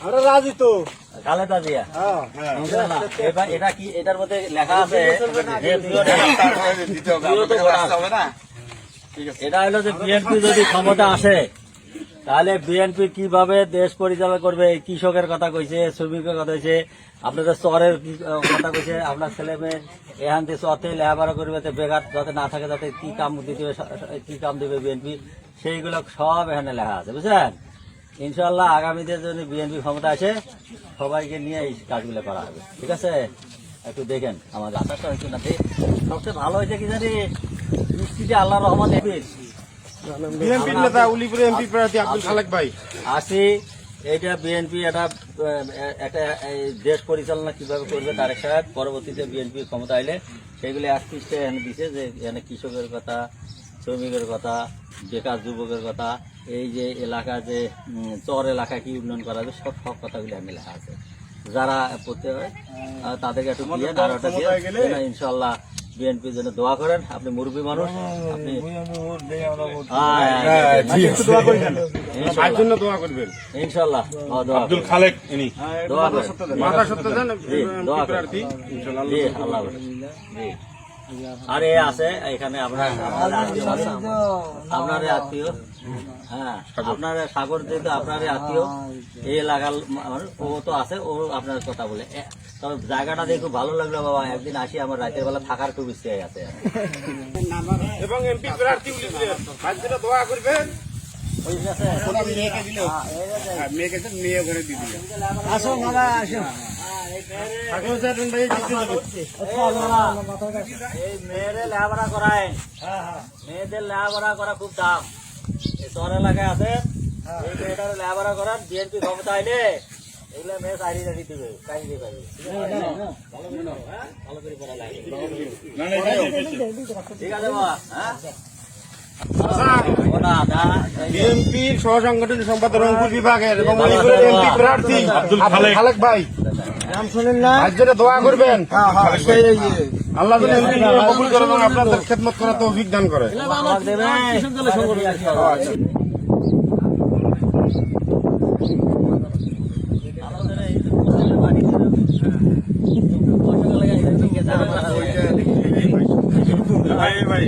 আমরা রাজি তো। খালেদা জিয়া হ্যাঁ। এটা কি এটার মধ্যে লেখা আছে? যে প্রিয় ভোটার। এটা হলো যে বিএনপি যদি ক্ষমতা আসে তাহলে বিএনপি কীভাবে দেশ পরিচালনা করবে? কৃষকের কথা কইছে শ্রমিকের কথা কইছে আপনাদের চরের কথা কইছে আপনার ছেলে মেয়ে এখান থেকে চরতে লেখাপড়া করবে বেকার যাতে না থাকে যাতে কি কাম দিতে কি কাম দেবে বিএনপি সেইগুলো সব এখানে লেখা আছে বুঝলেন? ইনশাল্লাহ আগামীতে যদি বিএনপি ক্ষমতা আসে সবাইকে নিয়ে এই কাজগুলো করা হবে ঠিক আছে? একটু দেখেন আমাদের আশাটা হয়েছে না সবচেয়ে ভালো হয়েছে কি জানি বৃষ্টিতে আল্লাহ রহমান বিএনপির নেতা উলিপুর এমপি প্রার্থী আব্দুল খালেক ভাই। আসি এইটা বিএনপি একটা একটা দেশ পরিচালনা কীভাবে করবে তারেক সাহেব পরবর্তীতে বিএনপি ক্ষমতা আইলে সেগুলি আস্তে এখানে দিছে যে এখানে কৃষকের কথা শ্রমিকের কথা বেকার যুবকের কথা এই যে এলাকা যে চর এলাকা কি উন্নয়ন করা হবে সব সব কথাগুলি আমি লেখা আছে। যারা পড়তে হয় তাদেরকে একটু দিয়ে নাড়াটা দিয়ে ইনশাল্লাহ বিএনপির জন্য দোয়া করেন। আপনি মুরব্বী মানুষ আপনি হ্যাঁ, তার জন্য দোয়া করবেন। ইনশাল্লাহ হ্যাঁ, আব্দুল খালেক ইনি। দোয়া করেন। মাথা সত্য দেন। জি, দোয়া করেন। জি, আল্লাহ জি। আর এ আছে এখানে আপনার আপনার আত্মীয়। আছে। আপনার আত্মীয়। হ্যাঁ আপনার সাগর যেহেতু আপনার আত্মীয়। এই এলাকার ও তো আছে ও আপনার কথা বলে। তবে জায়গাটা দেখে খুব ভালো লাগল বাবা। একদিন আসি আমার রাতের বেলা থাকার খুব ইচ্ছে আছে এবং এমপি প্রার্থী দোয়া করবেন? মেয়েকে মেয়ে করে দিয়ে আসো বাবা আসো। মেয়েদের লেখাপড়া করায় মেয়েদের লেখাপড়া করা খুব দাম এই শহর এলাকায় আছে এই মেয়েটার লেখাপড়া করার বিএনপি ক্ষমতা আইলে এগুলো মেয়ে চাকরি চাকরি দিবে চাকরি দিবে ভালো করে নাও? ভালো করে পড়া লাগে। ঠিক আছে বাবা হ্যাঁ ও না, না, এই যে- বিএনপির সহ সম্পাদক রংপুর বিভাগের এবং এমপি প্রার্থী আব্দুল। খালেক ভাই নাম শুনেন না জন্য দোয়া করবেন আল্লাহ কবুল করে আপনাদের খেদমত করার তৌফিক দান করে ভাই ভাই